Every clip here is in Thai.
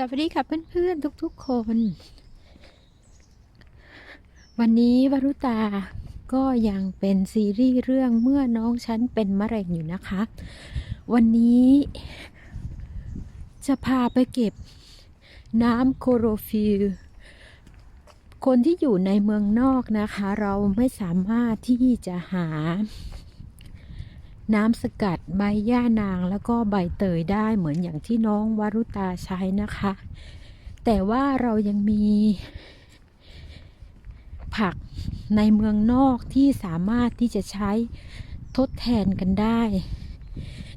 สวัสดีค่ะเพื่อนๆทุกๆคน วันนี้วรุตาก็ยังเป็นซีรีส์เรื่องเมื่อน้องฉันเป็นมะเร็งอยู่นะคะ วันนี้จะพาไปเก็บน้ำโคโรฟิลคนที่อยู่ในเมืองนอกนะคะ เราไม่สามารถที่จะหา น้ำสกัดใบย่านางแล้วก็ใบเตยได้เหมือนอย่างที่น้องวารุตาใช้นะคะ แต่ว่าเรายังมี ผักในเมืองนอกที่สามารถที่จะใช้ทดแทนกันได้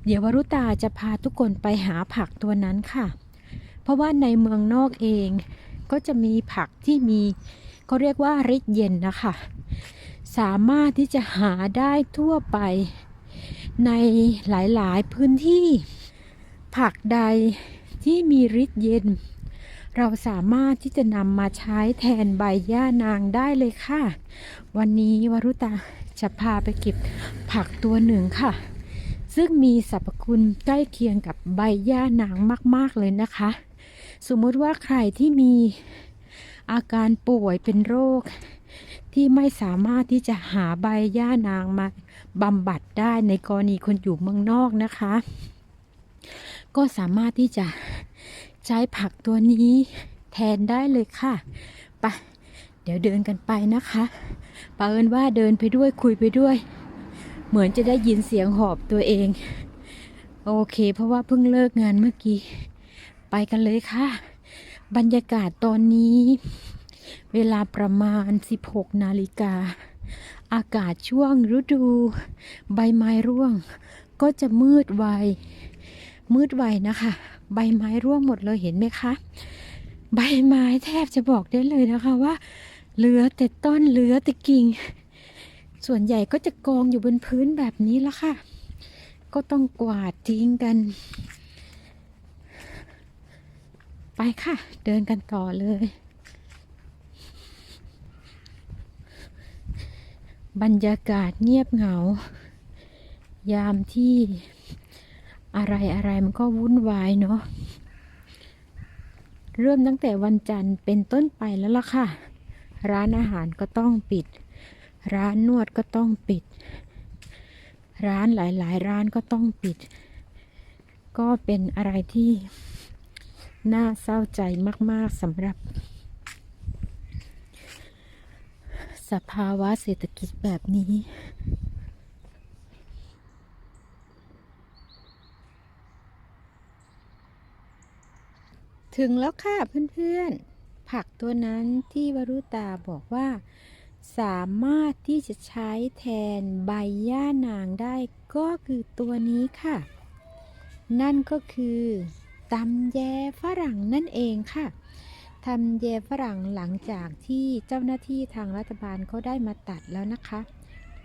เดี๋ยววารุตาจะพาทุกคนไปหาผักตัวนั้นค่ะ เพราะว่าในเมืองนอกเองก็จะมีผักที่มีเขาเรียกว่าฤทธิ์เย็นนะคะ สามารถที่จะหาได้ทั่วไป ในหลายๆพื้นที่ ผักใดที่มีฤทธิ์เย็น เราสามารถที่จะนำมาใช้แทนใบย่านางได้เลยค่ะ วันนี้วรุตาจะพาไปเก็บผักตัวหนึ่งค่ะ ซึ่งมีสรรพคุณใกล้เคียงกับใบย่านางมาก ๆ เลยนะคะ สมมติว่าใครที่มีอาการป่วยเป็นโรค ที่ไม่สามารถที่จะหาใบย่านางมาบำบัดได้ในกรณีคนอยู่เมืองนอกนะคะ ก็สามารถที่จะใช้ผักตัวนี้แทนได้เลยค่ะไปเดี๋ยวเดินกันไปนะคะปาเอินว่าเดินไปด้วยคุยไปด้วย เหมือนจะได้ยินเสียงหอบตัวเอง โอเค เพราะว่าเพิ่งเลิกงานเมื่อกี้ ไปกันเลยค่ะ บรรยากาศตอนนี้ เวลาประมาณ 16 นาฬิกา อากาศช่วงฤดู ใบไม้ร่วง ก็จะมืดไว มืดไวนะคะ ใบไม้ร่วงหมดเลยเห็นไหมคะ ใบไม้แทบจะบอกได้เลยนะคะว่า เหลือแต่ต้นเหลือแต่กิ่ง ส่วนใหญ่ก็จะกองอยู่บนพื้นแบบนี้ละค่ะ ก็ต้องกวาดทิ้งกันไปค่ะ เดินกันต่อเลย บรรยากาศเงียบเหงา ยามที่อะไรอะไรมันก็วุ่นวายเนาะเริ่มตั้งแต่วันจันทร์เป็นต้นไปแล้วล่ะค่ะ ร้านอาหารก็ต้องปิด ร้านนวดก็ต้องปิด ร้านหลายๆ ร้านก็ต้องปิด ก็เป็นอะไรที่น่าเศร้าใจมาก ๆสำหรับ สภาวะเศรษฐกิจแบบนี้ ถึงแล้วค่ะเพื่อนๆ ผักตัวนั้นที่วรุตาบอกว่า สามารถที่จะใช้แทนใบย่านางได้ก็คือตัวนี้ค่ะ นั่นก็คือตำแยฝรั่งนั่นเองค่ะ ทำแยฝรั่งหลังจากที่เจ้าหน้าที่ทางรัฐบาลเขาได้มาตัดแล้วนะคะ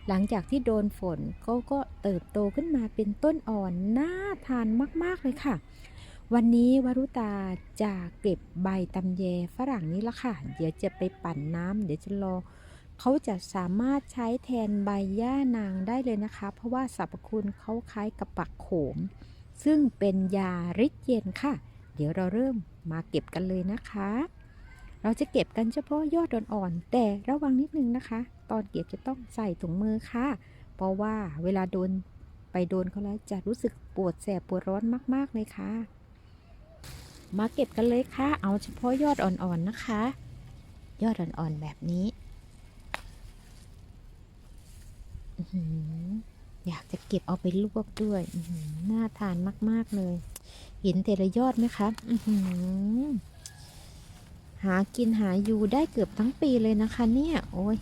หลังจากที่โดนฝนเขาก็เติบโตขึ้นมาเป็นต้นอ่อนน่าทานมาก ๆ เลยค่ะ วันนี้วรุตาจะเก็บใบตำแยฝรั่งนี้ละค่ะ เดี๋ยวจะไปปั่นน้ำเดี๋ยวจะรอเขาจะสามารถใช้แทนใบย่านางได้เลยนะคะ เพราะว่าสรรพคุณเขาคล้ายกับปักโขม ซึ่งเป็นยาฤทธิ์เย็นค่ะ เดี๋ยวเราเริ่ม มาเก็บกันเลยนะคะ เราจะเก็บกันเฉพาะยอดอ่อนๆแต่ระวังนิดนึงนะคะ ตอนเก็บจะต้องใส่ถุงมือค่ะ เพราะว่าเวลาโดนไปโดนเขาแล้วจะรู้สึกปวดแสบปวดร้อนมากๆเลยค่ะ มาเก็บกันเลยค่ะ เอาเฉพาะยอดอ่อนๆนะคะ ยอดอ่อนๆแบบนี้อยากจะเก็บเอาไปลวกด้วยน่าทานมาก ๆ เลย เห็นแต่ละยอดไหมคะหากินหาอยู่ได้เกือบทั้งปีเลยนะคะ เนี่ย โอ้ย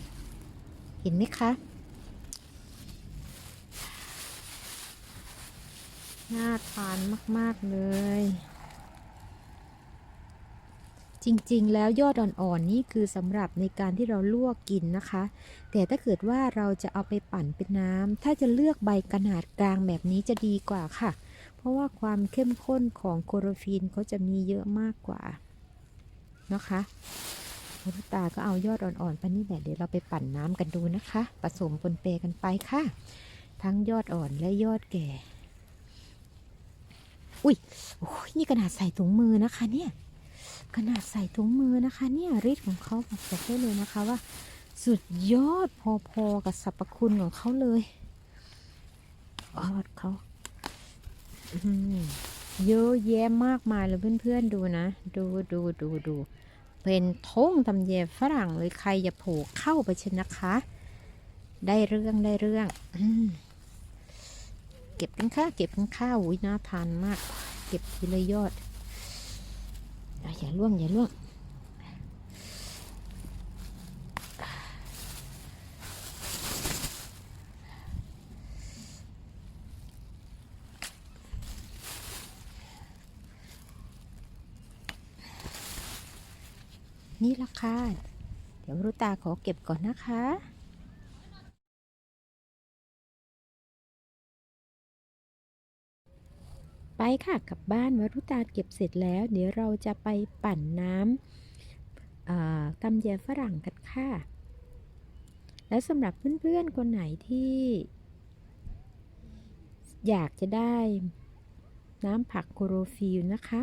เห็นไหมคะน่าทานมาก ๆ เลย จริงๆ แล้วยอดอ่อนๆ นี่คือสำหรับในการที่เราลวกกินนะคะ แต่ถ้าเกิดว่าเราจะเอาไปปั่นเป็นน้ำ ถ้าจะเลือกใบขนาดกลางแบบนี้จะดีกว่าค่ะ ราะว่าความเข้มข้นของโคโรฟีนเขาจะมีเยอะมากกว่านะคะวรุตาก็เอายอดอ่อนๆไปนี่แหละเดี๋ยวเราไปปั่นน้ำกันดูนะคะ ผสมปนเปกันไปค่ะ ทั้งยอดอ่อนและยอดแก่ อุ้ยโอ้ยนี่ขนาดใส่ถุงมือนะคะเนี่ยขนาดใส่ถุงมือนะคะเนี่ยฤทธิ์ของเขาบอกได้เลยนะคะว่า สุดยอดพอๆกับสรรพคุณของเขาเลยออดเขา เยอะแยะมากมายเลยเพื่อนๆดูนะ ดูดูดูดูเป็นท้งตำเยฝรั่งเลยใครอย่าโผล่เข้าไปเชนนะคะ ได้เรื่องได้เรื่องอเก็บกันค่าเก็บกันข้าอุ้ยน่าทานมาก เก็บทีละยอดอย่าล่วงอย่าล่วง นี่ละค่ะเดี๋ยวรุตาขอเก็บก่อนนะคะไปค่ะกลับบ้านวรุตาเก็บเสร็จแล้ว เดี๋ยวเราจะไปปั่นน้ำตำแยฝรั่งกันค่ะ และสำหรับเพื่อนๆคนไหนที่ อยากจะได้น้ำผักโคโรฟิลนะคะ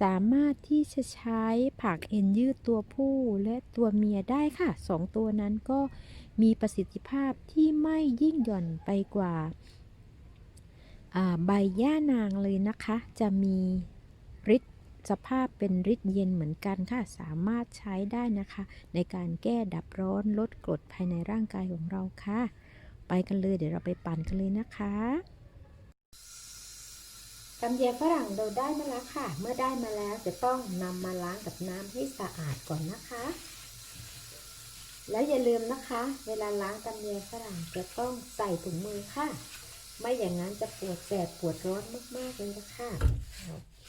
สามารถที่จะใช้ผักเอ็นยืดตัวผู้และตัวเมียได้ค่ะสองตัวนั้นก็มีประสิทธิภาพที่ไม่ยิ่งหย่อนไปกว่าใบย่านางเลยนะคะ จะมีฤทธิ์สภาพเป็นฤทธิ์เย็นเหมือนกันค่ะ สามารถใช้ได้นะคะ ในการแก้ดับร้อนลดกรดภายในร่างกายของเราค่ะ ไปกันเลยเดี๋ยวเราไปปั่นกันเลยนะคะ ตำแยฝรั่งเราได้มาแล้วค่ะ เมื่อได้มาแล้วจะต้องนำมาล้างกับน้ำให้สะอาดก่อนนะคะ แล้วอย่าลืมนะคะ เวลาล้างตำแยฝรั่งจะต้องใส่ถุงมือค่ะ ไม่อย่างนั้นจะปวดแสบปวดร้อนมากๆเลยนะคะโอเค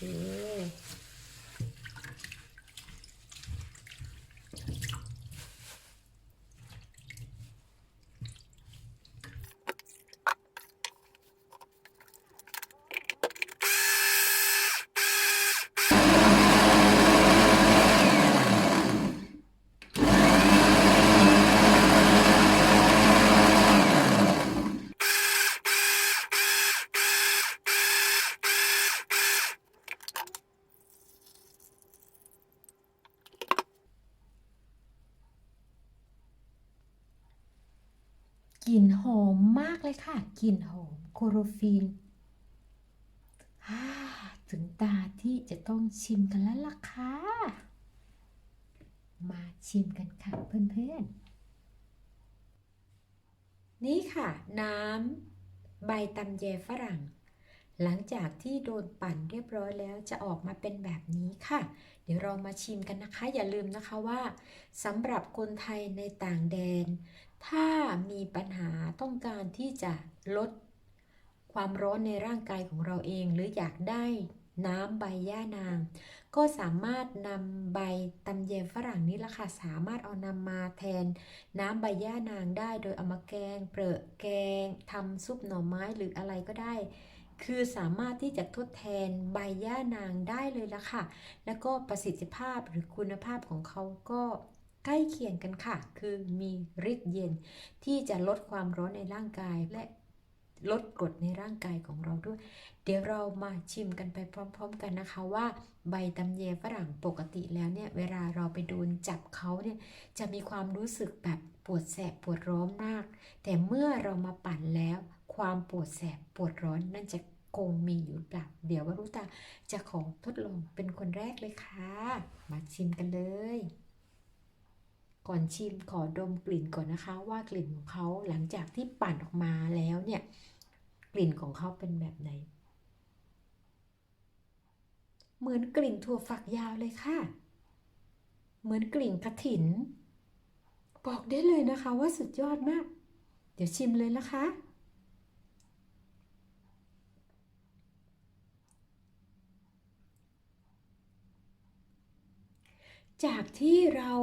กลิ่นหอมมากเลยค่ะ กลิ่นหอมโคโรฟินถึงตาที่จะต้องชิมกันแล้วล่ะค่ะ มาชิมกันค่ะเพื่อนๆ นี่ค่ะ น้ำใบตำแยฝรั่ง หลังจากที่โดนปั่นเรียบร้อยแล้วจะออกมาเป็นแบบนี้ค่ะ เดี๋ยวเรามาชิมกันนะคะ อย่าลืมนะคะว่าสำหรับคนไทยในต่างแดน ถ้ามีปัญหาต้องการที่จะลดความร้อนในร่างกายของเราเอง หรืออยากได้น้ำใบย่านาง ก็สามารถนำใบตำแยฝรั่งนี้ละค่ะสามารถเอานำมาแทนน้ำใบย่านางได้ โดยเอามาแกง เปรอะแกงทำซุปหน่อไม้หรืออะไรก็ได้ คือสามารถที่จะทดแทนใบย่านางได้เลยละค่ะ แล้วก็ประสิทธิภาพหรือคุณภาพของเขาก็ ใกล้เคียงกันค่ะ คือมีฤทธิ์เย็นที่จะลดความร้อนในร่างกายและลดกรดในร่างกายของเราด้วย เดี๋ยวเรามาชิมกันไปพร้อม ๆ กันนะคะว่า ใบตำแยฝรั่งปกติแล้วเนี่ย เวลาเราไปโดนจับเขาเนี่ย จะมีความรู้สึกแบบปวดแสบปวดร้อนมาก แต่เมื่อเรามาปั่นแล้ว ความปวดแสบปวดร้อนนั่นจะคงมีอยู่เปล่าเดี๋ยววรุตาจะขอทดลองเป็นคนแรกเลยค่ะ มาชิมกันเลย ก่อนชิมขอดมกลิ่นก่อนนะคะ ว่ากลิ่นของเขาหลังจากที่ปั่นออกมาแล้วเนี่ย กลิ่นของเขาเป็นแบบไหน เหมือนกลิ่นถั่วฝักยาวเลยค่ะ เหมือนกลิ่นกระถิน บอกได้เลยนะคะว่าสุดยอดมาก เดี๋ยวชิมเลยนะคะจากที่เรา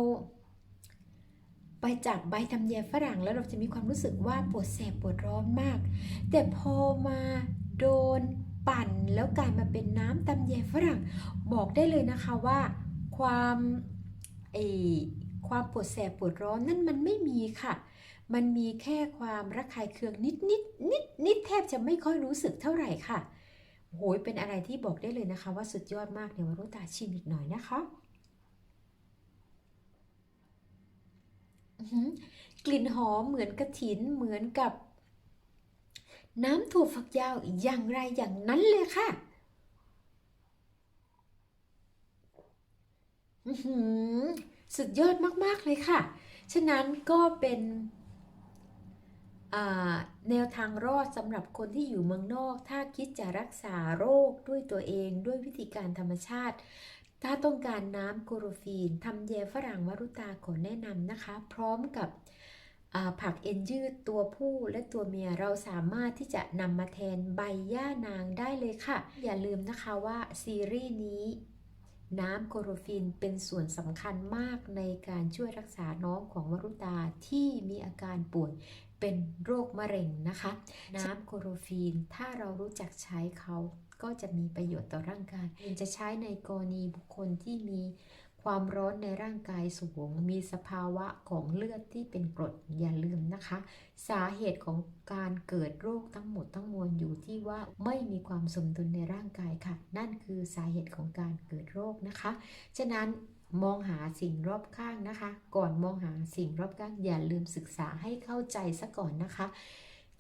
ไปจับใบตำแยฝรั่งแล้วเราจะมีความรู้สึกว่าปวดแสบปวดร้อนมาก แต่พอมาโดนปั่นแล้วกลายมาเป็นน้ำตำแยฝรั่ง บอกได้เลยนะคะว่าความเอความปวดแสบปวดร้อนนั่นมันไม่มีค่ะ มันมีแค่ความระคายเคืองนิดนิดนิดนิดแทบจะไม่ค่อยรู้สึกเท่าไหร่ค่ะโหยเป็นอะไรที่บอกได้เลยนะคะ ว่าสุดยอดมากเดี๋ยววรุตาชิมอีกหน่อยนะคะ อื้อหือ กลิ่นหอมเหมือนกระถินเหมือนกับ น้ำถั่วฝักยาวอย่างไรอย่างนั้นเลยค่ะสุดยอดมากๆเลยค่ะ ฉะนั้นก็เป็นแนวทางรอดสำหรับคนที่อยู่เมืองนอก ถ้าคิดจะรักษาโรคด้วยตัวเองด้วยวิธีการธรรมชาติ ถ้าต้องการน้ำโกโรฟีนทำแยฝรั่งวรุตาขอแนะนำนะคะ พร้อมกับผักเอ็นยืดตัวผู้และตัวเมียเราสามารถที่จะนำมาแทนใบย่านางได้เลยค่ะ อย่าลืมนะคะว่าซีรีส์นี้น้ำโคโรฟินเป็นส่วนสำคัญมากในการช่วยรักษาน้องของวรุตาที่มีอาการป่วยเป็นโรคมะเร็งนะคะ น้ำโคโรฟีนถ้าเรารู้จักใช้เขา ก็จะมีประโยชน์ต่อร่างกาย จะใช้ในกรณีบุคคลที่มีความร้อนในร่างกายสูง มีสภาวะของเลือดที่เป็นกรดอย่าลืมนะคะ สาเหตุของการเกิดโรคทั้งหมดทั้งมวลอยู่ที่ว่าไม่มีความสมดุลในร่างกายค่ะ นั่นคือสาเหตุของการเกิดโรคนะคะ ฉะนั้นมองหาสิ่งรอบข้างนะคะ ก่อนมองหาสิ่งรอบข้างอย่าลืมศึกษาให้เข้าใจซะก่อนนะคะ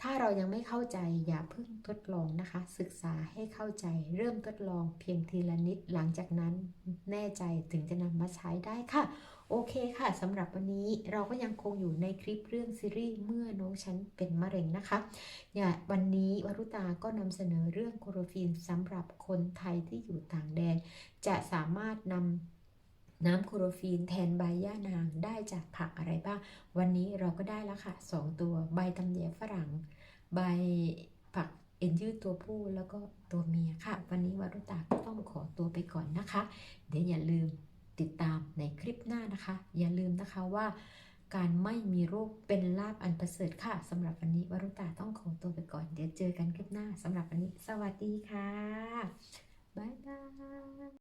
ถ้าเรายังไม่เข้าใจอย่าเพิ่งทดลองนะคะ ศึกษาให้เข้าใจเริ่มทดลองเพียงทีละนิดหลังจากนั้นแน่ใจถึงจะนำมาใช้ได้ค่ะ โอเคค่ะสำหรับวันนี้เราก็ยังคงอยู่ในคลิปเรื่องซีรีส์เมื่อน้องฉันเป็นมะเร็งนะคะอย่าวันนี้วรุตาก็นำเสนอเรื่องโคโรฟีนสำหรับคนไทยที่อยู่ต่างแดน จะสามารถนำ น้ำโคโรฟีนแทนใบย่านางได้จากผักอะไรบ้าง วันนี้เราก็ได้แล้วค่ะ 2 ตัวใบตำแยฝรั่ง ใบผักเอ็นยืดตัวผู้แล้วก็ตัวเมียค่ะ วันนี้วารุตาก็ต้องขอตัวไปก่อนนะคะ เดี๋ยวอย่าลืมติดตามในคลิปหน้านะคะ อย่าลืมนะคะว่าการไม่มีโรคเป็นลาบอันประเสริฐค่ะสำหรับวันนี้วรุตาต้องขอตัวไปก่อน เดี๋ยวเจอกันคลิปหน้าสำหรับวันนี้ สวัสดีค่ะ บ๊ายบาย